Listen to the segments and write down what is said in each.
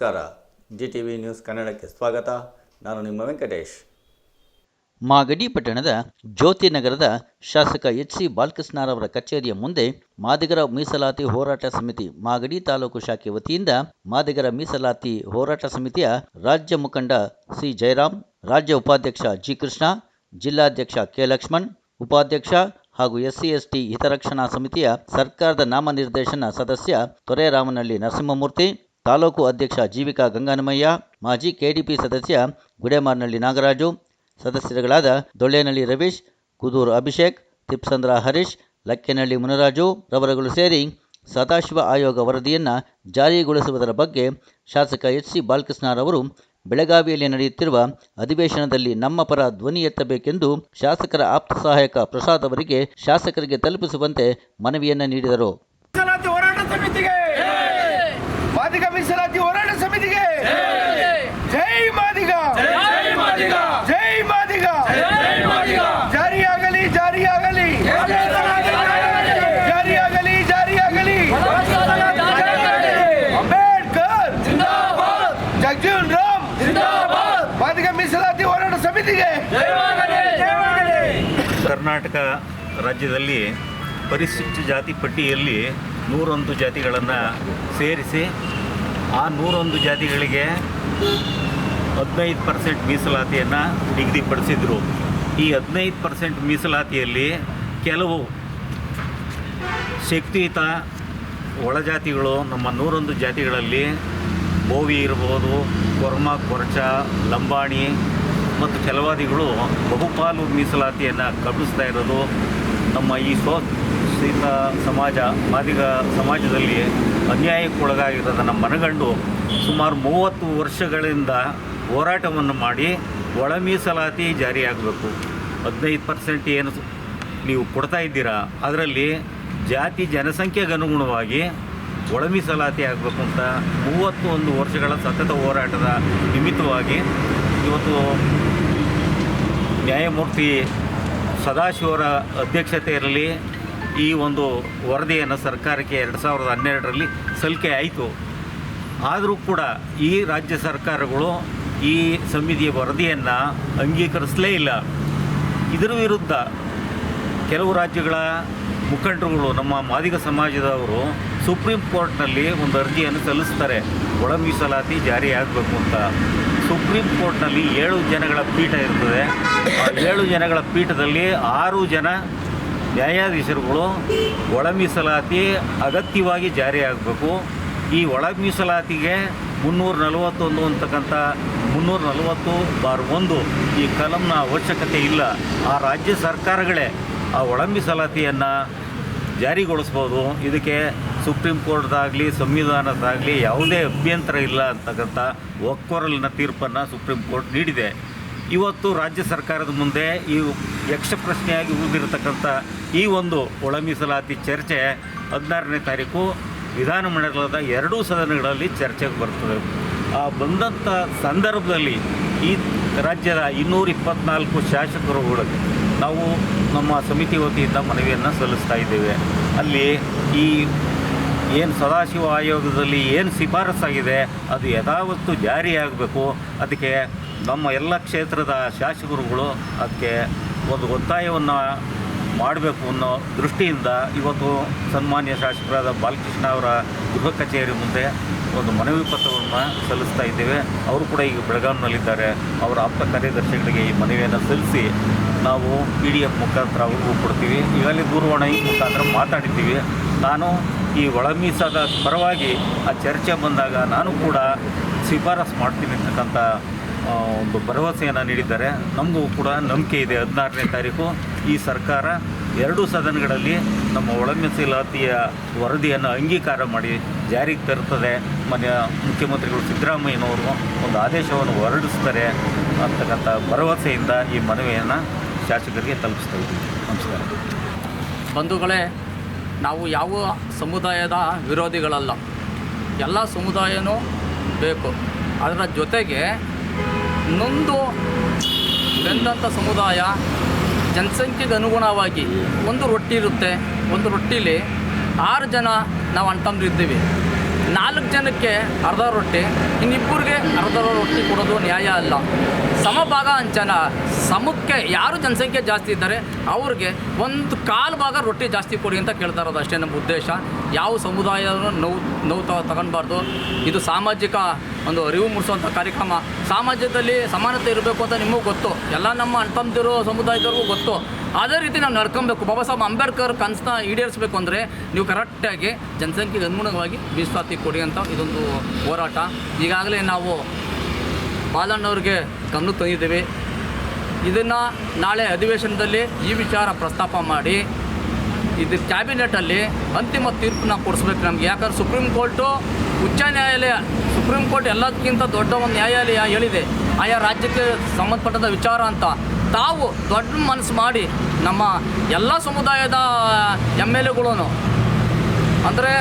ನಮಸ್ಕಾರ. G T V news ಕನ್ನಡಕ್ಕೆ ಸ್ವಾಗತ. ನಾನು ನಿಮ್ಮ ವೆಂಕಟೇಶ್. ಮಾಗಡಿ ಪಟ್ಟಣದ ಜ್ಯೋತಿ ನಗರದ ಶಾಸಕ ಎಚ್ ಸಿ ಬಾಲಕೃಷ್ಣರವರ ಕಚೇರಿಯ ಮುಂದೆ ಮಾದಿಗರ ಮೀಸಲಾತಿ ಹೋರಾಟ ಸಮಿತಿ ಮಾಗಡಿ ತಾಲೂಕು ಶಾಖೆ ವತಿಯಿಂದ ಮಾದಿಗರ ಮೀಸಲಾತಿ ಹೋರಾಟ ಸಮಿತಿಯ ರಾಜ್ಯ ಮುಖಂಡ ಸಿ ಜಯರಾಮ್, ರಾಜ್ಯ ಉಪಾಧ್ಯಕ್ಷ ಜಿ ಕೃಷ್ಣ, ಜಿಲ್ಲಾಧ್ಯಕ್ಷ ಕೆ ಲಕ್ಷ್ಮಣ್, ಉಪಾಧ್ಯಕ್ಷ ಹಾಗೂ ಎಸ್ಸಿ ಎಸ್ಟಿ ಹಿತರಕ್ಷಣಾ ಸಮಿತಿಯ ಸರ್ಕಾರದ ನಾಮನಿರ್ದೇಶನ ಸದಸ್ಯ ತೊರೆರಾಮನಹಳ್ಳಿ ನರಸಿಂಹಮೂರ್ತಿ ತಾಲೂಕು ಅಧ್ಯಕ್ಷ ಜೀವಿಕಾ ಗಂಗಾನಮಯ್ಯ, ಮಾಜಿ ಕೆಡಿಪಿ ಸದಸ್ಯ ಗುಡೇಮಾರ್ನಹಳ್ಳಿ ನಾಗರಾಜು, ಸದಸ್ಯರುಗಳಾದ ದೊಳ್ಳೇನಹಳ್ಳಿ ರವೀಶ್, ಕುದೂರು ಅಭಿಷೇಕ್, ತಿಪ್ಸಂದ್ರ ಹರೀಶ್ ಲಕ್ಕೇನಹಳ್ಳಿ ಮುನರಾಜು ರವರುಗಳು ಸೇರಿ ಸದಾಶಿವ ಆಯೋಗ ವರದಿಯನ್ನು ಜಾರಿಗೊಳಿಸುವುದರ ಬಗ್ಗೆ ಶಾಸಕ ಎಚ್ ಸಿ ಬಾಲಕೃಷ್ಣರವರು ಬೆಳಗಾವಿಯಲ್ಲಿ ನಡೆಯುತ್ತಿರುವ ಅಧಿವೇಶನದಲ್ಲಿ ನಮ್ಮ ಪರ ಧ್ವನಿ ಎತ್ತಬೇಕೆಂದು ಶಾಸಕರ ಆಪ್ತ ಸಹಾಯಕ ಪ್ರಸಾದ್ ಅವರಿಗೆ ಶಾಸಕರಿಗೆ ತಲುಪಿಸುವಂತೆ ಮನವಿಯನ್ನು ನೀಡಿದರು ಮೀಸಲಾತಿ ಹೋರಾಟ ಸಮಿತಿಗೆ ಮಾದಿಗ ಮೀಸಲಾತಿ ಹೋರಾಟ ಸಮಿತಿಗೆ ಜೈ ಮಾದಿಗ ಜೈ ಮಾದಿಗ ಜಾರಿಯಾಗಲಿ ಜಾರಿಯಾಗಲಿ ಜಾರಿಯಾಗಲಿ ಜಾರಿಯಾಗಲಿ ಅಂಬೇಡ್ಕರ್ ಜಗಜೀವನ್ ರಾಮ್ ಮಾದಿಗ ಮೀಸಲಾತಿ ಹೋರಾಟ ಸಮಿತಿಗೆ ಕರ್ನಾಟಕ ರಾಜ್ಯದಲ್ಲಿ ಪರಿಶಿಷ್ಟ ಜಾತಿ ಪಟ್ಟಿಯಲ್ಲಿ ನೂರೊಂದು ಜಾತಿಗಳನ್ನು ಸೇರಿಸಿ, ಆ ನೂರೊಂದು ಜಾತಿಗಳಿಗೆ ಹದಿನೈದು ಪರ್ಸೆಂಟ್ ಮೀಸಲಾತಿಯನ್ನು ನಿಗದಿಪಡಿಸಿದರು. ಈ ಹದಿನೈದು ಪರ್ಸೆಂಟ್ ಮೀಸಲಾತಿಯಲ್ಲಿ ಕೆಲವು ಶಕ್ತಿಯುತ ಒಳಜಾತಿಗಳು ನಮ್ಮ ನೂರೊಂದು ಜಾತಿಗಳಲ್ಲಿ ಬೋವಿ ಇರ್ಬೋದು, ಕೊರ್ಮ, ಕೊರಚ, ಲಂಬಾಣಿ ಮತ್ತು ಛಲವಾದಿಗಳು ಬಹುಪಾಲು ಮೀಸಲಾತಿಯನ್ನು ಕಬ್ಬಿಸ್ತಾ ಇರೋದು ನಮ್ಮ ಈ ಶೋಷಿತ ಸಮಾಜ, ಮಾದಿಗ ಸಮಾಜದಲ್ಲಿ ಅನ್ಯಾಯಕ್ಕೊಳಗಾಗಿರೋದನ್ನು ಮನಗಂಡು ಸುಮಾರು ಮೂವತ್ತು ವರ್ಷಗಳಿಂದ ಹೋರಾಟವನ್ನು ಮಾಡಿ ಒಳ ಮೀಸಲಾತಿ ಜಾರಿಯಾಗಬೇಕು. ಹದಿನೈದು ಪರ್ಸೆಂಟ್ ಏನು ನೀವು ಕೊಡ್ತಾ ಇದ್ದೀರಾ, ಅದರಲ್ಲಿ ಜಾತಿ ಜನಸಂಖ್ಯೆಗೆ ಅನುಗುಣವಾಗಿ ಒಳ ಮೀಸಲಾತಿ ಆಗಬೇಕು ಅಂತ ಮೂವತ್ತು ಒಂದು ವರ್ಷಗಳ ಸತತ ಹೋರಾಟದ ನಿಮಿತ್ತವಾಗಿ ಇವತ್ತು ನ್ಯಾಯಮೂರ್ತಿ ಸದಾಶಿವರ ಅಧ್ಯಕ್ಷತೆಯಲ್ಲಿ ಈ ಒಂದು ವರದಿಯನ್ನು ಸರ್ಕಾರಕ್ಕೆ ಎರಡು ಸಾವಿರದ ಹನ್ನೆರಡರಲ್ಲಿ ಸಲ್ಲಿಕೆ ಆಯಿತು. ಆದರೂ ಕೂಡ ಈ ರಾಜ್ಯ ಸರ್ಕಾರಗಳು ಈ ಸಮಿತಿಯ ವರದಿಯನ್ನು ಅಂಗೀಕರಿಸಲೇ ಇಲ್ಲ. ಇದರ ವಿರುದ್ಧ ಕೆಲವು ರಾಜ್ಯಗಳ ಮುಖಂಡರುಗಳು, ನಮ್ಮ ಮಾದಿಗ ಸಮಾಜದವರು ಸುಪ್ರೀಂ ಕೋರ್ಟ್ನಲ್ಲಿ ಒಂದು ಅರ್ಜಿಯನ್ನು ಸಲ್ಲಿಸ್ತಾರೆ. ಒಳ ಮೀಸಲಾತಿ ಜಾರಿಯಾಗಬೇಕು ಅಂತ. ಸುಪ್ರೀಂ ಕೋರ್ಟ್ನಲ್ಲಿ ಏಳು ಜನಗಳ ಪೀಠ ಇರ್ತದೆ. ಆ ಏಳು ಜನಗಳ ಪೀಠದಲ್ಲಿ ಆರು ಜನ ನ್ಯಾಯಾಧೀಶರುಗಳು ಒಳ ಮೀಸಲಾತಿ ಅಗತ್ಯವಾಗಿ ಜಾರಿಯಾಗಬೇಕು. ಈ ಒಳ ಮೀಸಲಾತಿಗೆ ಮುನ್ನೂರ ನಲವತ್ತೊಂದು ಅಂತಕ್ಕಂಥ ಮುನ್ನೂರ ನಲವತ್ತು ಬಾರ್ ಒಂದು ಈ ಕಲಂನ ಅವಶ್ಯಕತೆ ಇಲ್ಲ. ಆ ರಾಜ್ಯ ಸರ್ಕಾರಗಳೇ ಆ ಒಳ ಮೀಸಲಾತಿಯನ್ನು ಜಾರಿಗೊಳಿಸ್ಬೋದು. ಇದಕ್ಕೆ ಸುಪ್ರೀಂ ಕೋರ್ಟ್ದಾಗಲಿ, ಸಂವಿಧಾನದಾಗಲಿ ಯಾವುದೇ ಅಭ್ಯಂತರ ಇಲ್ಲ ಅಂತಕ್ಕಂಥ ಒಕ್ಕೊರಲಿನ ತೀರ್ಪನ್ನು ಸುಪ್ರೀಂ ಕೋರ್ಟ್ ನೀಡಿದೆ. ಇವತ್ತು ರಾಜ್ಯ ಸರ್ಕಾರದ ಮುಂದೆ ಈ ಯಕ್ಷ ಪ್ರಶ್ನೆಯಾಗಿ ಉಳಿದಿರತಕ್ಕಂಥ ಈ ಒಂದು ಒಳ ಮೀಸಲಾತಿ ಚರ್ಚೆ ಹದಿನಾರನೇ ತಾರೀಕು ವಿಧಾನಮಂಡಲದ ಎರಡೂ ಸದನಗಳಲ್ಲಿ ಚರ್ಚೆಗೆ ಬರ್ತದೆ. ಆ ಬಂದಂಥ ಸಂದರ್ಭದಲ್ಲಿ ಈ ರಾಜ್ಯದ ಇನ್ನೂರ ಇಪ್ಪತ್ನಾಲ್ಕು ಶಾಸಕರುಗಳು ನಾವು ನಮ್ಮ ಸಮಿತಿ ವತಿಯಿಂದ ಮನವಿಯನ್ನು ಸಲ್ಲಿಸ್ತಾ ಇದ್ದೇವೆ. ಅಲ್ಲಿ ಈ ಏನು ಸದಾಶಿವ ಆಯೋಗದಲ್ಲಿ ಏನು ಶಿಫಾರಸ್ಸಾಗಿದೆ, ಅದು ಯಥಾವತ್ತು ಜಾರಿಯಾಗಬೇಕು. ಅದಕ್ಕೆ ನಮ್ಮ ಎಲ್ಲ ಕ್ಷೇತ್ರದ ಶಾಸಕರುಗಳು ಅದಕ್ಕೆ ಒಂದು ಒತ್ತಾಯವನ್ನು ಮಾಡಬೇಕು ಅನ್ನೋ ದೃಷ್ಟಿಯಿಂದ ಇವತ್ತು ಸನ್ಮಾನ್ಯ ಶಾಸಕರಾದ ಬಾಲಕೃಷ್ಣ ಅವರ ಗೃಹ ಕಚೇರಿ ಮುಂದೆ ಒಂದು ಮನವಿ ಪತ್ರವನ್ನು ಸಲ್ಲಿಸ್ತಾ ಇದ್ದೇವೆ. ಅವರು ಕೂಡ ಈಗ ಬೆಳಗಾವಿನಲ್ಲಿದ್ದಾರೆ. ಅವರ ಆಪ್ತ ಕಾರ್ಯದರ್ಶಿಗಳಿಗೆ ಈ ಮನವಿಯನ್ನು ಸಲ್ಲಿಸಿ ನಾವು ಪಿ ಡಿ ಎಫ್ ಮುಖಾಂತರ ಅವ್ರಿಗೂ ಕೊಡ್ತೀವಿ. ಈಗಾಗಲೇ ದೂರವಾಣಿ ಮುಖಾಂತರ ಮಾತಾಡಿದ್ದೀವಿ. ನಾನು ಈ ಒಳ ಮೀಸಾದ ಪರವಾಗಿ ಆ ಚರ್ಚೆ ಬಂದಾಗ ನಾನು ಕೂಡ ಶಿಫಾರಸು ಮಾಡ್ತೀನಿ ಅಂತಕ್ಕಂಥ ಒಂದು ಭರವಸೆಯನ್ನು ನೀಡಿದ್ದಾರೆ. ನಮಗೂ ಕೂಡ ನಂಬಿಕೆ ಇದೆ. ಹದಿನಾರನೇ ತಾರೀಕು ಈ ಸರ್ಕಾರ ಎರಡೂ ಸದನಗಳಲ್ಲಿ ನಮ್ಮ ಒಳಮೀಸಲಾತಿಯ ವರದಿಯನ್ನು ಅಂಗೀಕಾರ ಮಾಡಿ ಜಾರಿಗೆ ತರುತ್ತದೆ. ಮನೆಯ ಮುಖ್ಯಮಂತ್ರಿಗಳು ಸಿದ್ದರಾಮಯ್ಯನವರು ಒಂದು ಆದೇಶವನ್ನು ಹೊರಡಿಸ್ತಾರೆ ಅಂತಕ್ಕಂಥ ಭರವಸೆಯಿಂದ ಈ ಮನವಿಯನ್ನು ಶಾಸಕರಿಗೆ ತಲುಪಿಸ್ತಾ ಇದ್ದೀವಿ. ನಮಸ್ಕಾರ. ಬಂಧುಗಳೇ ನಾವು ಯಾವ ಸಮುದಾಯದ ವಿರೋಧಿಗಳಲ್ಲ. ಎಲ್ಲ ಸಮುದಾಯನೂ ಬೇಕು. ಅದರ ಜೊತೆಗೆ ನೊಂದು ಬೆಂದಂಥ ಸಮುದಾಯ ಜನಸಂಖ್ಯೆಗೆ ಅನುಗುಣವಾಗಿ ಒಂದು ರೊಟ್ಟಿ ಇರುತ್ತೆ. ಒಂದು ರೊಟ್ಟಿಲಿ ಆರು ಜನ ನಾವು ಅಣ್ತಂದ್ರು ಇದ್ದೀವಿ ನಾಲ್ಕು ಜನಕ್ಕೆ ಅರ್ಧ ರೊಟ್ಟಿ, ಇನ್ನಿಬ್ಬರಿಗೆ ಅರ್ಧ ರೊಟ್ಟಿ ಕೊಡೋದು ನ್ಯಾಯ ಅಲ್ಲ. ಸಮಭಾಗ ಅಂಚನ ಸಮಕ್ಕೆ ಯಾರು ಜನಸಂಖ್ಯೆ ಜಾಸ್ತಿ ಇದ್ದಾರೆ ಅವ್ರಿಗೆ ಒಂದು ಕಾಲು ಭಾಗ ರೊಟ್ಟಿ ಜಾಸ್ತಿ ಕೊಡಿ ಅಂತ ಕೇಳ್ತಾ ಇರೋದು ಅಷ್ಟೇ ನಮ್ಮ ಉದ್ದೇಶ. ಯಾವ ಸಮುದಾಯವನ್ನು ನೋವು ನೋವು ತಗೊಂಡ್ಬಾರ್ದು ಇದು ಸಾಮಾಜಿಕ ಒಂದು ಅರಿವು ಮೂಡಿಸುವಂಥ ಕಾರ್ಯಕ್ರಮ. ಸಮಾಜದಲ್ಲಿ ಸಮಾನತೆ ಇರಬೇಕು ಅಂತ ನಿಮಗೂ ಗೊತ್ತು. ಎಲ್ಲ ನಮ್ಮ ಅಣ್ತಂದಿರೋ ಸಮುದಾಯದವ್ರಿಗೂ ಗೊತ್ತು. ಅದೇ ರೀತಿ ನಾವು ನಡ್ಕೊಬೇಕು. ಬಾಬಾ ಸಾಹೇಬ್ ಅಂಬೇಡ್ಕರ್ ಕನಸನ್ನ ಈಡೇರಿಸಬೇಕು ಅಂದರೆ ನೀವು ಕರೆಕ್ಟಾಗಿ ಜನಸಂಖ್ಯೆಗೆ ಅನುಗುಣವಾಗಿ ಮೀಸಲಾತಿ ಕೊಡಿ ಅಂತ ಇದೊಂದು ಹೋರಾಟ. ಈಗಾಗಲೇ ನಾವು ಬಾಲಣ್ಣವ್ರಿಗೆ ಕಣ್ಣು ತಂದಿದ್ದೀವಿ. ಇದನ್ನು ನಾಳೆ ಅಧಿವೇಶನದಲ್ಲಿ ಈ ವಿಚಾರ ಪ್ರಸ್ತಾಪ ಮಾಡಿ, ಇದು ಕ್ಯಾಬಿನೆಟಲ್ಲಿ ಅಂತಿಮ ತೀರ್ಪನ್ನ ಕೊಡಿಸ್ಬೇಕು ನಮಗೆ. ಯಾಕಂದ್ರೆ ಸುಪ್ರೀಂ ಕೋರ್ಟು ಉಚ್ಚ ನ್ಯಾಯಾಲಯ, ಸುಪ್ರೀಂ ಕೋರ್ಟ್ ಎಲ್ಲದಕ್ಕಿಂತ ದೊಡ್ಡ ಒಂದು ನ್ಯಾಯಾಲಯ ಹೇಳಿದೆ. ಆಯಾ ರಾಜ್ಯಕ್ಕೆ ಸಂಬಂಧಪಟ್ಟದ ವಿಚಾರ ಅಂತ. ತಾವು ದೊಡ್ಡ ಮನಸ್ಸು ಮಾಡಿ ನಮ್ಮ ಎಲ್ಲ ಸಮುದಾಯದ ಎಂ ಎಲ್ ಎಗಳು ಅಂದರೆ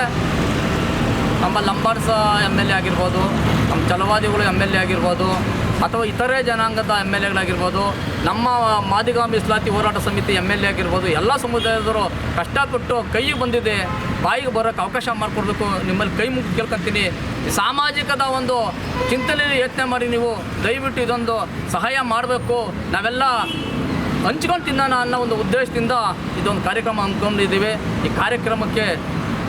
ನಮ್ಮ ಲಂಬಾರ್ಸ್ ಎಂ ಎಲ್ ಎ ಆಗಿರ್ಬೋದು, ನಮ್ಮ ಚಲವಾದಿಗಳು ಎಂ ಎಲ್ ಎ ಆಗಿರ್ಬೋದು ಅಥವಾ ಇತರೆ ಜನಾಂಗದ ಎಂ ಎಲ್ ಎಗಳಾಗಿರ್ಬೋದು, ನಮ್ಮ ಮಾದಿಗ ಮೀಸಲಾತಿ ಹೋರಾಟ ಸಮಿತಿ ಎಂ ಎಲ್ ಎ ಆಗಿರ್ಬೋದು, ಎಲ್ಲ ಸಮುದಾಯದವರು ಕಷ್ಟಪಟ್ಟು ಕೈಗೆ ಬಂದಿದೆ, ಬಾಯಿಗೆ ಬರೋಕ್ಕೆ ಅವಕಾಶ ಮಾಡಿಕೊಡ್ಬೇಕು, ನಿಮ್ಮಲ್ಲಿ ಕೈ ಮುಗಿ ಕೇಳ್ಕೊತೀನಿ. ಸಾಮಾಜಿಕದ ಒಂದು ಚಿಂತನೆಯಲ್ಲಿ ಯೋಚನೆ ಮಾಡಿ ನೀವು, ದಯವಿಟ್ಟು ಇದೊಂದು ಸಹಾಯ ಮಾಡಬೇಕು. ನಾವೆಲ್ಲ ಹಂಚ್ಕೊಂಡು ತಿನ್ನೋಣ ಅನ್ನೋ ಒಂದು ಉದ್ದೇಶದಿಂದ ಇದೊಂದು ಕಾರ್ಯಕ್ರಮ ಅಂದ್ಕೊಂಡಿದ್ದೀವಿ ಈ ಕಾರ್ಯಕ್ರಮಕ್ಕೆ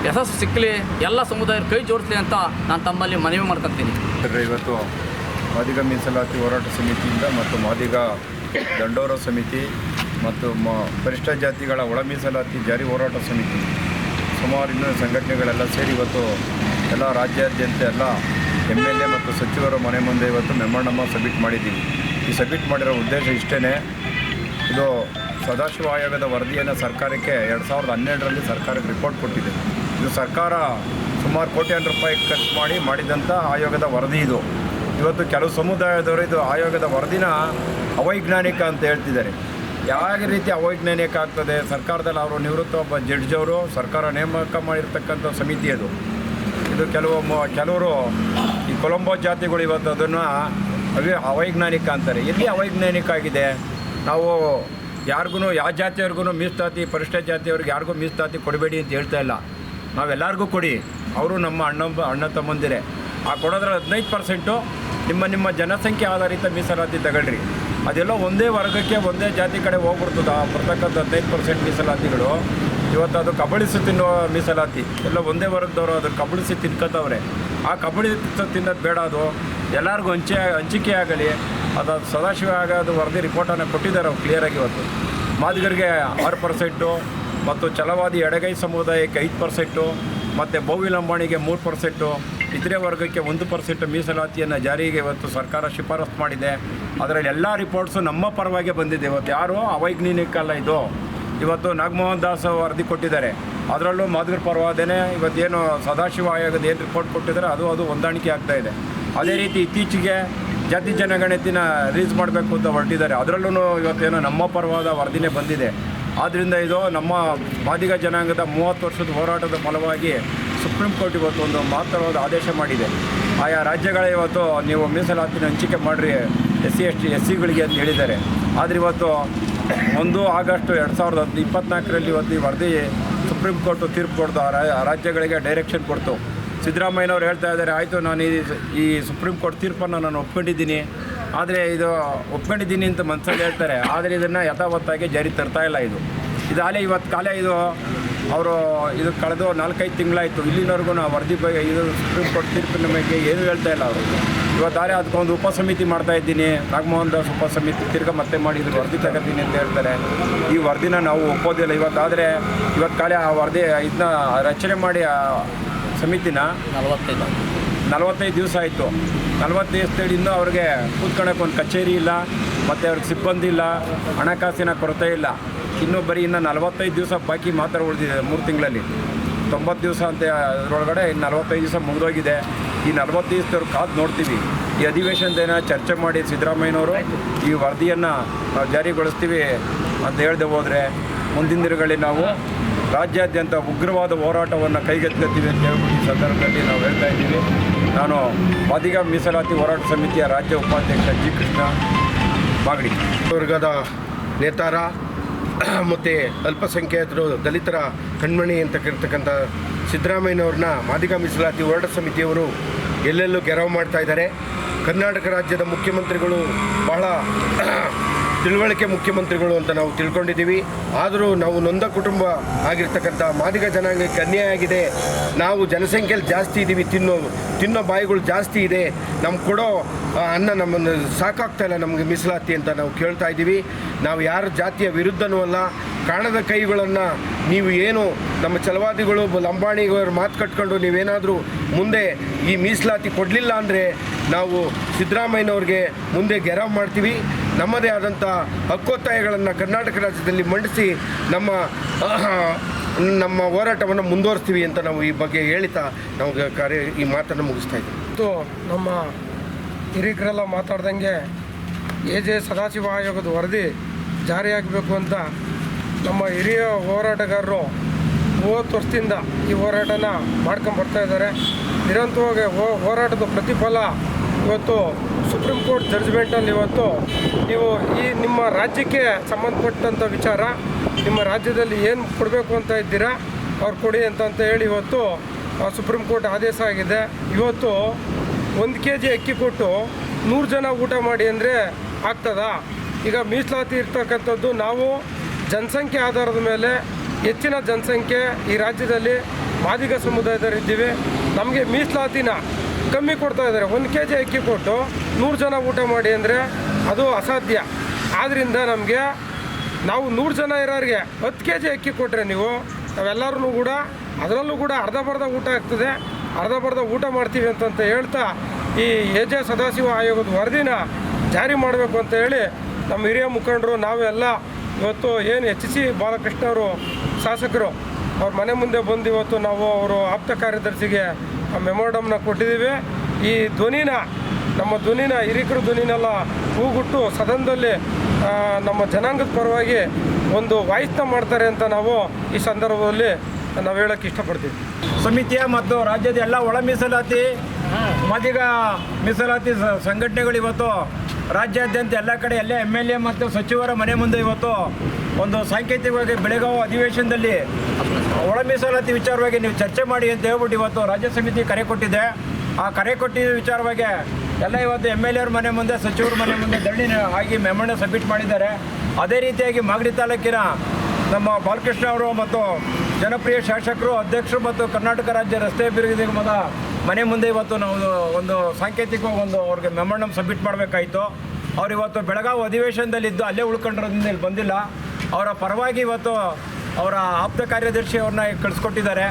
ಯಶಸ್ಸು ಸಿಕ್ಕಲಿ, ಎಲ್ಲ ಸಮುದಾಯ ಕೈ ಜೋಡಿಸಲಿ ಅಂತ ನಾನು ತಮ್ಮಲ್ಲಿ ಮನವಿ ಮಾಡ್ಕೊತೀನಿ. ಇವತ್ತು ಮಾದಿಗ ಮೀಸಲಾತಿ ಹೋರಾಟ ಸಮಿತಿಯಿಂದ ಮತ್ತು ಮಾದಿಗ ದಂಡೋರ ಸಮಿತಿ ಮತ್ತು ಮ ಪರಿಷ್ಠ ಜಾತಿಗಳ ಒಳ ಮೀಸಲಾತಿ ಜಾರಿ ಹೋರಾಟ ಸಮಿತಿ. ಸುಮಾರು ಇನ್ನೂ ಸಂಘಟನೆಗಳೆಲ್ಲ ಸೇರಿ ಇವತ್ತು ಎಲ್ಲ ರಾಜ್ಯಾದ್ಯಂತ ಎಲ್ಲ ಎಂ ಎಲ್ ಎ ಮತ್ತು ಸಚಿವರ ಮನೆ ಮುಂದೆ ಇವತ್ತು ಮೆಮೊಂಡಮ್ಮ ಸಬ್ಮಿಟ್ ಮಾಡಿದ್ದೀವಿ. ಈ ಸಬ್ಮಿಟ್ ಮಾಡಿರೋ ಉದ್ದೇಶ ಇಷ್ಟೇ ಇದು ಸದಾಶಿವ ಆಯೋಗದ ವರದಿಯನ್ನು ಸರ್ಕಾರಕ್ಕೆ ಎರಡು ಸಾವಿರದ ಹನ್ನೆರಡರಲ್ಲಿ ಸರ್ಕಾರಕ್ಕೆ ರಿಪೋರ್ಟ್ ಕೊಟ್ಟಿದೆ. ಇದು ಸರ್ಕಾರ ಸುಮಾರು ಕೋಟ್ಯಾನ್ ರೂಪಾಯಿ ಖರ್ಚು ಮಾಡಿ ಮಾಡಿದಂಥ ಆಯೋಗದ ವರದಿ ಇದು. ಇವತ್ತು ಕೆಲವು ಸಮುದಾಯದವರು ಇದು ಆಯೋಗದ ವರದಿನ ಅವೈಜ್ಞಾನಿಕ ಅಂತ ಹೇಳ್ತಿದ್ದಾರೆ. ಯಾವ ರೀತಿ ಅವೈಜ್ಞಾನಿಕ ಆಗ್ತದೆ? ಸರ್ಕಾರದಲ್ಲಿ ಅವರು ನಿವೃತ್ತ ಒಬ್ಬ ಜಡ್ಜ್ ಅವರು, ಸರ್ಕಾರ ನೇಮಕ ಮಾಡಿರ್ತಕ್ಕಂಥ ಸಮಿತಿ ಅದು. ಇದು ಕೆಲವು ಕೆಲವರು ಈ ಕೊಲಂಬೋ ಜಾತಿಗಳು ಇವತ್ತು ಅದನ್ನು ಅವೇ ಅವೈಜ್ಞಾನಿಕ ಅಂತಾರೆ. ಎಲ್ಲಿ ಅವೈಜ್ಞಾನಿಕ ಆಗಿದೆ? ನಾವು ಯಾರಿಗೂ ಯಾವ ಜಾತಿಯವ್ರಿಗೂ ಮೀಸಲಾತಿ, ಪರಿಷ್ಠ ಜಾತಿಯವ್ರಿಗೆ ಯಾರಿಗೂ ಮೀಸಲಾತಿ ಕೊಡಬೇಡಿ ಅಂತ ಹೇಳ್ತಾ ಇಲ್ಲ. ನಾವೆಲ್ಲರಿಗೂ ಕೊಡಿ. ಅವರು ನಮ್ಮ ಅಣ್ಣ ಅಣ್ಣ ತಮ್ಮಂದಿರೆ. ಆ ಕೊಡೋದ್ರ ಹದಿನೈದು ಪರ್ಸೆಂಟು ನಿಮ್ಮ ನಿಮ್ಮ ಜನಸಂಖ್ಯೆ ಆಧಾರಿತ ಮೀಸಲಾತಿ ತಗೊಳ್ರಿ. ಅದೆಲ್ಲ ಒಂದೇ ವರ್ಗಕ್ಕೆ ಒಂದೇ ಜಾತಿ ಕಡೆ ಹೋಗ್ಬಿಡ್ತದ. ಬರ್ತಕ್ಕಂಥ ಹದಿನೈದು ಪರ್ಸೆಂಟ್ ಮೀಸಲಾತಿಗಳು. ಇವತ್ತು ಅದು ಕಬಳಿಸಿ ತಿನ್ನುವ ಮೀಸಲಾತಿ. ಎಲ್ಲ ಒಂದೇ ವರ್ಗದವರು ಅದು ಕಬಳಿಸಿ ತಿನ್ಕೋತವ್ರೆ ಆ ಕಬಳಿ ತಿನ್ನೋದು ಬೇಡ ಅದು. ಎಲ್ಲರಿಗೂ ಹಂಚೆ, ಹಂಚಿಕೆ ಆಗಲಿ. ಅದು ಸದಾಶಿವ ಆಗ ಅದು ವರದಿ ರಿಪೋರ್ಟನ್ನು ಕೊಟ್ಟಿದ್ದಾರೆ ಅವ್ರು ಕ್ಲಿಯರಾಗಿ ಇವತ್ತು. ಮಾದಿಗರಿಗೆ ಆರು ಪರ್ಸೆಂಟು ಮತ್ತು ಛಲವಾದಿ ಎಡಗೈ ಸಮುದಾಯಕ್ಕೆ ಐದು ಪರ್ಸೆಂಟು ಮತ್ತು ಬೋವಿ ಲಂಬಾಣಿಗೆ ಮೂರು ಪರ್ಸೆಂಟು ಇತರೆ ವರ್ಗಕ್ಕೆ ಒಂದು ಪರ್ಸೆಂಟ್ ಮೀಸಲಾತಿಯನ್ನು ಜಾರಿಗೆ ಇವತ್ತು ಸರ್ಕಾರ ಶಿಫಾರಸು ಮಾಡಿದೆ. ಅದರಲ್ಲಿ ಎಲ್ಲ ರಿಪೋರ್ಟ್ಸು ನಮ್ಮ ಪರವಾಗಿ ಬಂದಿದೆ. ಇವತ್ತು ಯಾರು ಅವೈಜ್ಞಾನಿಕ ಅಲ್ಲ ಇದು. ಇವತ್ತು ನಾಗಮೋಹನ್ ದಾಸ್ ವರದಿ ಕೊಟ್ಟಿದ್ದಾರೆ. ಅದರಲ್ಲೂ ಮಾದರಿ ಪರವಾದೇನೆ ಇವತ್ತೇನು ಸದಾಶಿವ ಆಯೋಗದ ಏನು ರಿಪೋರ್ಟ್ ಕೊಟ್ಟಿದ್ದಾರೆ, ಅದು ಅದು ಹೊಂದಾಣಿಕೆ ಆಗ್ತಾ ಇದೆ. ಅದೇ ರೀತಿ ಇತ್ತೀಚೆಗೆ ಜಾತಿ ಜನಗಣತಿನ ರಿಲೀಸ್ ಮಾಡಬೇಕು ಅಂತ ಹೊರಟಿದ್ದಾರೆ. ಅದರಲ್ಲೂ ಇವತ್ತೇನೋ ನಮ್ಮ ಪರವಾದ ವರದಿನೇ ಬಂದಿದೆ. ಆದ್ದರಿಂದ ಇದು ನಮ್ಮ ಮಾದಿಗ ಜನಾಂಗದ ಮೂವತ್ತು ವರ್ಷದ ಹೋರಾಟದ ಫಲವಾಗಿ ಸುಪ್ರೀಂ ಕೋರ್ಟ್ ಇವತ್ತು ಒಂದು ಮಹತ್ತರವಾದ ಆದೇಶ ಮಾಡಿದೆ. ಆಯಾ ರಾಜ್ಯಗಳ ಇವತ್ತು ನೀವು ಮೀಸಲಾತಿನ ಹಂಚಿಕೆ ಮಾಡಿರಿ S C S T S ಸಿಗಳಿಗೆ ಅಂತ ಹೇಳಿದ್ದಾರೆ. ಆದರೆ ಇವತ್ತು ಒಂದು ಆಗಸ್ಟ್ ಎರಡು ಸಾವಿರದ ಹದ್ ಇಪ್ಪತ್ನಾಲ್ಕರಲ್ಲಿ ಇವತ್ತು ಈ ವರದಿ ಸುಪ್ರೀಂ ಕೋರ್ಟು ತೀರ್ಪು ಕೊಡ್ತು ಆ ರಾಜ್ಯಗಳಿಗೆ ಡೈರೆಕ್ಷನ್ ಕೊಡ್ತು. ಸಿದ್ದರಾಮಯ್ಯನವ್ರು ಹೇಳ್ತಾ ಇದ್ದಾರೆ, ಆಯಿತು, ನಾನು ಈ ಈ ಸುಪ್ರೀಂ ಕೋರ್ಟ್ ತೀರ್ಪನ್ನು ನಾನು ಒಪ್ಕೊಂಡಿದ್ದೀನಿ. ಆದರೆ ಇದು ಒಪ್ಕೊಂಡಿದ್ದೀನಿ ಅಂತ ಮನಸ್ಸಲ್ಲಿ ಹೇಳ್ತಾರೆ. ಆದರೆ ಇದನ್ನು ಯಥಾವತ್ತಾಗಿ ಜಾರಿ ತರ್ತಾ ಇಲ್ಲ ಇದು. ಇದಾಗಲೇ ಇವತ್ತು ಕಾಲೇ ಇದು ಅವರು ಇದು ಕಳೆದು ನಾಲ್ಕೈದು ತಿಂಗಳಾಯಿತು. ಇಲ್ಲಿನವರೆಗೂ ನಾವು ವರದಿ ಬಗ್ಗೆ ಇದು ಸುಪ್ರೀಂ ಕೋರ್ಟ್ ತೀರ್ಪಿನ ಬಗ್ಗೆ ಏನು ಹೇಳ್ತಾ ಇಲ್ಲ ಅವರು. ಇವತ್ತಾರೆ ಅದಕ್ಕೊಂದು ಉಪಸಮಿತಿ ಮಾಡ್ತಾ ಇದ್ದೀನಿ. ನಾಗಮೋಹನ್ ದಾಸ್ ಉಪಸಮಿತಿ ತಿರ್ಗ ಮತ್ತೆ ಮಾಡಿ ಇದು ವರದಿ ತಗೋತೀನಿ ಅಂತ ಹೇಳ್ತಾರೆ. ಈ ವರದಿನ ನಾವು ಒಪ್ಪೋದಿಲ್ಲ. ಇವತ್ತಾದರೆ ಇವತ್ತು ಕಾಳೆ ಆ ವರದಿ ಇದನ್ನ ರಚನೆ ಮಾಡಿ ಆ ಸಮಿತಿನ ನಲವತ್ತೈದು. ನಲವತ್ತೈದು ದಿವಸ ಆಯಿತು. ನಲವತ್ತೈದು ದಿವಸದಿಂದ ಅವ್ರಿಗೆ ಕೂತ್ಕೊಳ್ಳೋಕೆ ಒಂದು ಕಚೇರಿ ಇಲ್ಲ. ಮತ್ತು ಅವ್ರಿಗೆ ಸಿಬ್ಬಂದಿ ಇಲ್ಲ. ಹಣಕಾಸಿನ ಕೊರತೆ ಇಲ್ಲ. ಇನ್ನೂ ಬರೀ ಇನ್ನು ನಲವತ್ತೈದು ದಿವಸ ಬಾಕಿ ಮಾತ್ರ ಉಳಿದಿದೆ ಮೂರು ತಿಂಗಳಲ್ಲಿ. ತೊಂಬತ್ತು ದಿವಸ ಅಂತ ಅದರೊಳಗಡೆ ಇನ್ನು ನಲವತ್ತೈದು ದಿವಸ ಮುಗಿದೋಗಿದೆ. ಈ ನಲವತ್ತು ದಿವಸದವ್ರು ಕಾದು ನೋಡ್ತೀವಿ. ಈ ಅಧಿವೇಶನದೇನ ಚರ್ಚೆ ಮಾಡಿ ಸಿದ್ದರಾಮಯ್ಯನವರು ಈ ವರದಿಯನ್ನು ಜಾರಿಗೊಳಿಸ್ತೀವಿ ಅಂತ ಹೇಳ್ದೆ ಹೋದರೆ ಮುಂದಿನ ದಿನಗಳಲ್ಲಿ ನಾವು ರಾಜ್ಯಾದ್ಯಂತ ಉಗ್ರವಾದ ಹೋರಾಟವನ್ನು ಕೈಗೆತ್ಕೊಳ್ತೀವಿ ಅಂತ ಹೇಳ್ಬಿಟ್ಟು ಈ ಸಂದರ್ಭದಲ್ಲಿ ನಾವು ಹೇಳ್ತಾ ಇದ್ದೀವಿ. ನಾನು ಮಾದಿಗ ಮೀಸಲಾತಿ ಹೋರಾಟ ಸಮಿತಿಯ ರಾಜ್ಯ ಉಪಾಧ್ಯಕ್ಷ ಜಿ ಕೃಷ್ಣ ಬಾಗಡಿ. ವರ್ಗದ ನೇತಾರ ಮತ್ತು ಅಲ್ಪಸಂಖ್ಯಾತರು, ದಲಿತರ ಕಣ್ಮಣಿ ಅಂತ ಕರಿತಕ್ಕಂಥ ಸಿದ್ದರಾಮಯ್ಯನವ್ರನ್ನ ಮಾದಿಗ ಮೀಸಲಾತಿ ಹೋರಾಟ ಸಮಿತಿಯವರು ಎಲ್ಲೆಲ್ಲೂ ಗೆರವು ಮಾಡ್ತಾ ಇದ್ದಾರೆ. ಕರ್ನಾಟಕ ರಾಜ್ಯದ ಮುಖ್ಯಮಂತ್ರಿಗಳು ಬಹಳ ತಿಳುವಳಿಕೆ ಮುಖ್ಯಮಂತ್ರಿಗಳು ಅಂತ ನಾವು ತಿಳ್ಕೊಂಡಿದ್ದೀವಿ. ಆದರೂ ನಾವು ನೊಂದ ಕುಟುಂಬ ಆಗಿರ್ತಕ್ಕಂಥ ಮಾದಿಗ ಜನಾಂಗಕ್ಕೆ ಅನ್ಯಾಯ ಆಗಿದೆ. ನಾವು ಜನಸಂಖ್ಯೆಯಲ್ಲಿ ಜಾಸ್ತಿ ಇದ್ದೀವಿ ತಿನ್ನೋ ತಿನ್ನೋ ಬಾಯಿಗಳು ಜಾಸ್ತಿ ಇದೆ. ನಮ್ಗೆ ಕೊಡೋ ಅನ್ನ ನಮ್ಮನ್ನು ಸಾಕಾಗ್ತಾ ಇಲ್ಲ ನಮಗೆ ಮೀಸಲಾತಿ ಅಂತ ನಾವು ಕೇಳ್ತಾ ಇದ್ದೀವಿ. ನಾವು ಯಾರ ಜಾತಿಯ ವಿರುದ್ಧನೂ ಅಲ್ಲ. ಕಾಣದ ಕೈಗಳನ್ನು ನೀವು ಏನು ನಮ್ಮ ಚಲವಾದಿಗಳು ಲಂಬಾಣಿಗಳ ಮಾತು ಕಟ್ಕೊಂಡು ನೀವೇನಾದರೂ ಮುಂದೆ ಈ ಮೀಸಲಾತಿ ಕೊಡಲಿಲ್ಲ ಅಂದರೆ ನಾವು ಸಿದ್ದರಾಮಯ್ಯನವ್ರಿಗೆ ಮುಂದೆ ಗೆರಾವ್ ಮಾಡ್ತೀವಿ. ನಮ್ಮದೇ ಆದಂಥ ಹಕ್ಕೊತ್ತಾಯಗಳನ್ನು ಕರ್ನಾಟಕ ರಾಜ್ಯದಲ್ಲಿ ಮಂಡಿಸಿ ನಮ್ಮ ನಮ್ಮ ಹೋರಾಟವನ್ನು ಮುಂದುವರಿಸ್ತೀವಿ ಅಂತ ನಾವು ಈ ಬಗ್ಗೆ ಹೇಳ್ತಾ ನಮಗೆ ಕಾರ್ಯ, ಈ ಮಾತನ್ನು ಮುಗಿಸ್ತಾ ಇದ್ದೀವಿ. ಮತ್ತು ನಮ್ಮ ಹಿರಿಕರೆಲ್ಲ ಮಾತಾಡ್ದಂಗೆ ಎ ಜೆ ಸದಾಶಿವ ಆಯೋಗದ ವರದಿ ಜಾರಿಯಾಗಬೇಕು ಅಂತ ನಮ್ಮ ಹಿರಿಯ ಹೋರಾಟಗಾರರು ಮೂವತ್ತು ವರ್ಷದಿಂದ ಈ ಹೋರಾಟನ ಮಾಡ್ಕೊಂಡು ಬರ್ತಾ ಇದ್ದಾರೆ. ನಿರಂತರವಾಗಿ ಹೋರಾಟದ ಪ್ರತಿಫಲ ಇವತ್ತು ಸುಪ್ರೀಂ ಕೋರ್ಟ್ ಜಡ್ಜ್ಮೆಂಟಲ್ಲಿ ಇವತ್ತು ನೀವು ಈ ನಿಮ್ಮ ರಾಜ್ಯಕ್ಕೆ ಸಂಬಂಧಪಟ್ಟಂಥ ವಿಚಾರ, ನಿಮ್ಮ ರಾಜ್ಯದಲ್ಲಿ ಏನು ಕೊಡಬೇಕು ಅಂತ ಇದ್ದೀರಾ, ಅವ್ರು ಕೊಡಿ ಅಂತ ಹೇಳಿ ಇವತ್ತು ಸುಪ್ರೀಂ ಕೋರ್ಟ್ ಆದೇಶ ಆಗಿದೆ. ಇವತ್ತು ಒಂದು ಕೆ ಜಿ ಅಕ್ಕಿ ಕೊಟ್ಟು ನೂರು ಜನ ಊಟ ಮಾಡಿ ಅಂದರೆ ಆಗ್ತದಾ? ಈಗ ಮೀಸಲಾತಿ ಇರ್ತಕ್ಕಂಥದ್ದು ನಾವು ಜನಸಂಖ್ಯೆ ಆಧಾರದ ಮೇಲೆ ಹೆಚ್ಚಿನ ಜನಸಂಖ್ಯೆ ಈ ರಾಜ್ಯದಲ್ಲಿ ಮಾದಿಗ ಸಮುದಾಯದವರಿದ್ದೀವಿ. ನಮಗೆ ಮೀಸಲಾತಿನ ಕಮ್ಮಿ ಕೊಡ್ತಾ ಇದ್ದಾರೆ. ಒಂದು ಕೆ ಜಿ ಅಕ್ಕಿ ಕೊಟ್ಟು ನೂರು ಜನ ಊಟ ಮಾಡಿ ಅಂದರೆ ಅದು ಅಸಾಧ್ಯ. ಆದ್ದರಿಂದ ನಮಗೆ ನಾವು ನೂರು ಜನ ಇರೋರಿಗೆ ಹತ್ತು ಕೆ ಜಿ ಅಕ್ಕಿ ಕೊಟ್ಟರೆ ನೀವು ನಾವೆಲ್ಲರೂ ಕೂಡ ಅದರಲ್ಲೂ ಕೂಡ ಅರ್ಧ ಬರ್ಧ ಊಟ ಆಗ್ತದೆ. ಅರ್ಧ ಬರ್ಧ ಊಟ ಮಾಡ್ತೀವಿ ಅಂತಂತ ಹೇಳ್ತಾ ಈ ಎ ಜೆ ಸದಾಶಿವ ಆಯೋಗದ ವರದಿನ ಜಾರಿ ಮಾಡಬೇಕು ಅಂತ ಹೇಳಿ ನಮ್ಮ ಹಿರಿಯ ಮುಖಂಡರು, ನಾವೆಲ್ಲ ಇವತ್ತು ಏನು ಎಚ್ ಸಿ ಬಾಲಕೃಷ್ಣ ಅವರು ಶಾಸಕರು, ಅವ್ರ ಮನೆ ಮುಂದೆ ಬಂದು ಇವತ್ತು ನಾವು ಅವರು ಆಪ್ತ ಕಾರ್ಯದರ್ಶಿಗೆ ಆ ಮೆಮೋರಡಮ್ನ ಕೊಟ್ಟಿದ್ದೀವಿ. ಈ ಧ್ವನಿನ, ನಮ್ಮ ಧ್ವನಿನ, ಹಿರಿಕರ ಧ್ವನಿನೆಲ್ಲ ಹೂಗುಟ್ಟು ಸದನದಲ್ಲಿ ನಮ್ಮ ಜನಾಂಗದ ಪರವಾಗಿ ಒಂದು ವಾಯ್ಸ್ನ ಮಾಡ್ತಾರೆ ಅಂತ ನಾವು ಈ ಸಂದರ್ಭದಲ್ಲಿ ನಾವು ಹೇಳೋಕ್ಕೆ ಇಷ್ಟಪಡ್ತೀವಿ. ಸಮಿತಿಯ ಮತ್ತು ರಾಜ್ಯದ ಎಲ್ಲ ಒಳ ಮೀಸಲಾತಿ ಮಾದಿಗ ಮೀಸಲಾತಿ ಸಂಘಟನೆಗಳು ಇವತ್ತು ರಾಜ್ಯಾದ್ಯಂತ ಎಲ್ಲ ಕಡೆ ಎಲ್ಲ ಎಂ ಎಲ್ ಎ ಮತ್ತು ಸಚಿವರ ಮನೆ ಮುಂದೆ ಇವತ್ತು ಒಂದು ಸಾಂಕೇತಿಕವಾಗಿ ಬೆಳಗಾವಿ ಅಧಿವೇಶನದಲ್ಲಿ ಒಳ ಮೀಸಲಾತಿ ವಿಚಾರವಾಗಿ ನೀವು ಚರ್ಚೆ ಮಾಡಿ ಅಂತ ಹೇಳ್ಬಿಟ್ಟು ಇವತ್ತು ರಾಜ್ಯ ಸಮಿತಿ ಕರೆ ಕೊಟ್ಟಿದೆ. ಆ ಕರೆ ಕೊಟ್ಟಿದ್ದ ವಿಚಾರವಾಗಿ ಎಲ್ಲ ಇವತ್ತು ಎಂ ಎಲ್ ಎರ ಮನೆ ಮುಂದೆ, ಸಚಿವರ ಮನೆ ಮುಂದೆ ಧರಣಿನ ಆಗಿ ಮೆಮೊರನ್ನ ಸಬ್ಮಿಟ್ ಮಾಡಿದ್ದಾರೆ. ಅದೇ ರೀತಿಯಾಗಿ ಮಾಗಡಿ ತಾಲೂಕಿನ ನಮ್ಮ ಬಾಲಕೃಷ್ಣ ಅವರು ಮತ್ತು ಜನಪ್ರಿಯ ಶಾಸಕರು, ಅಧ್ಯಕ್ಷರು ಮತ್ತು ಕರ್ನಾಟಕ ರಾಜ್ಯ ರಸ್ತೆ ಅಭಿವೃದ್ಧಿ ನಿಗಮದ ಮನೆ ಮುಂದೆ ಇವತ್ತು ನಾವು ಒಂದು ಸಾಂಕೇತಿಕ ಒಂದು ಅವ್ರಿಗೆ ಮೆಮೊರಂ ಸಬ್ಮಿಟ್ ಮಾಡಬೇಕಾಯಿತು. ಅವ್ರು ಇವತ್ತು ಬೆಳಗಾವಿ ಅಧಿವೇಶನದಲ್ಲಿದ್ದು ಅಲ್ಲೇ ಉಳ್ಕೊಂಡಿರೋದ್ರಿಂದ ಇಲ್ಲಿ ಬಂದಿಲ್ಲ. ಅವರ ಪರವಾಗಿ ಇವತ್ತು ಅವರ ಆಪ್ತ ಕಾರ್ಯದರ್ಶಿ ಅವ್ರನ್ನ ಕಳಿಸ್ಕೊಟ್ಟಿದ್ದಾರೆ.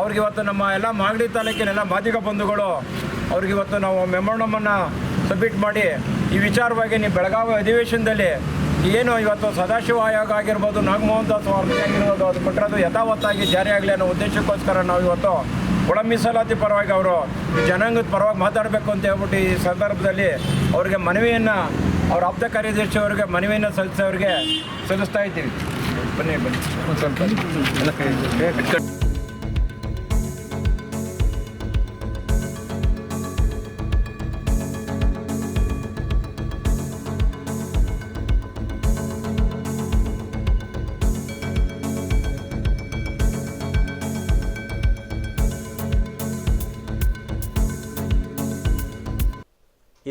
ಅವ್ರಿಗೆ ಇವತ್ತು ನಮ್ಮ ಎಲ್ಲ ಮಾಗಡಿ ತಾಲೂಕಿನ ಎಲ್ಲ ಮಾದಿಗ ಬಂಧುಗಳು ಅವ್ರಿಗೆ ಇವತ್ತು ನಾವು ಮೆಮೊರಮನ್ನು ಸಬ್ಮಿಟ್ ಮಾಡಿ ಈ ವಿಚಾರವಾಗಿ ನೀವು ಬೆಳಗಾವಿ ಅಧಿವೇಶನದಲ್ಲಿ ಏನು ಇವತ್ತು ಸದಾಶಿವ ಆಯೋಗ ಆಗಿರ್ಬೋದು ನಾಗಮೋಹನ್ ದಾಸ್ ವರದಿ ಆಗಿರ್ಬೋದು ಅದು ಕೊಟ್ಟಿರೋದು ಯಥಾವತ್ತಾಗಿ ಜಾರಿಯಾಗಲಿ ಅನ್ನೋ ಉದ್ದೇಶಕ್ಕೋಸ್ಕರ ನಾವು ಇವತ್ತು ಒಳ ಮೀಸಲಾತಿ ಪರವಾಗಿ ಅವರು ಜನಾಂಗದ ಪರವಾಗಿ ಮಾತಾಡಬೇಕು ಅಂತ ಹೇಳ್ಬಿಟ್ಟು ಈ ಸಂದರ್ಭದಲ್ಲಿ ಅವರಿಗೆ ಮನವಿಯನ್ನು ಅವ್ರ ಆಪ್ತ ಕಾರ್ಯದರ್ಶಿ ಅವರಿಗೆ ಮನವಿಯನ್ನು ಸಲ್ಲಿಸೋರಿಗೆ ಸಲ್ಲಿಸ್ತಾ ಇದ್ದೀವಿ. ಬನ್ನಿ ಬನ್ನಿ.